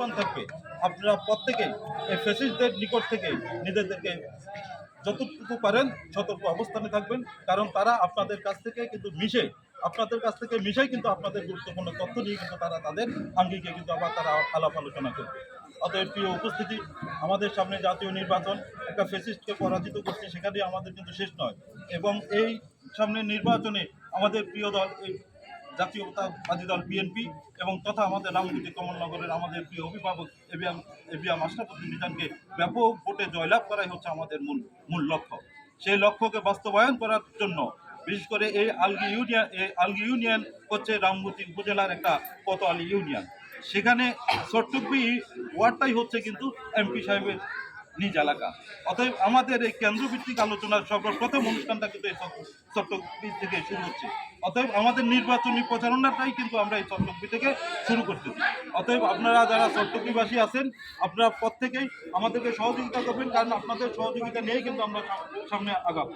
আহ্বান থাকবে। আপনারা প্রত্যেকেই এই ফেসিসদের নিকট থেকে নিজেদেরকে যতটুকু পারেন সতর্ক অবস্থানে থাকবেন, কারণ তারা আপনাদের কাছ থেকে কিন্তু মিশে, আপনাদের কাছ থেকে মিশেই কিন্তু আপনাদের গুরুত্বপূর্ণ তথ্য নিয়ে কিন্তু তারা তাদের আঙ্গিকে কিন্তু আবার তারা আলাপ আলোচনা করবে। অতএব প্রিয় উপস্থিতি, আমাদের সামনে জাতীয় নির্বাচন, একটা ফেসিস্টকে পরাজিত করছে, সেখানে আমাদের কিন্তু শেষ নয়। এবং এই সামনে নির্বাচনে আমাদের প্রিয় দল, এই জাতীয়তাবাদী দল বিএনপি এবং তথা আমাদের রামগতি কমলনগরের আমাদের প্রিয় অভিভাবক এবিএম এবিএম আশরাফুদ্দিন মিজানকে ব্যাপক ভোটে জয়লাভ করাই হচ্ছে আমাদের মূল মূল লক্ষ্য। সেই লক্ষ্যকে বাস্তবায়ন করার জন্য বিশেষ করে এই আলগি ইউনিয়ন, এই আলগি ইউনিয়ন হচ্ছে রামগতি উপজেলার একটা কোতোয়ালি ইউনিয়ন। সেখানে চট্টগ্রি ওয়ার্ডটাই হচ্ছে কিন্তু এমপি সাহেবের নিজ এলাকা। অতএব আমাদের এই কেন্দ্রভিত্তিক আলোচনার সর্বপ্রথম অনুষ্ঠানটা কিন্তু এই থেকে শুরু হচ্ছে। অতএব আমাদের নির্বাচনী প্রচারণাটাই কিন্তু আমরা এই চট্টগ্রি থেকে শুরু করতেছি। অতএব আপনারা যারা চট্টগ্রামবাসী আছেন, আপনারা প্রত্যেকেই আমাদেরকে সহযোগিতা করবেন, কারণ আপনাদের সহযোগিতা নিয়েই কিন্তু আমরা সামনে আগাবো।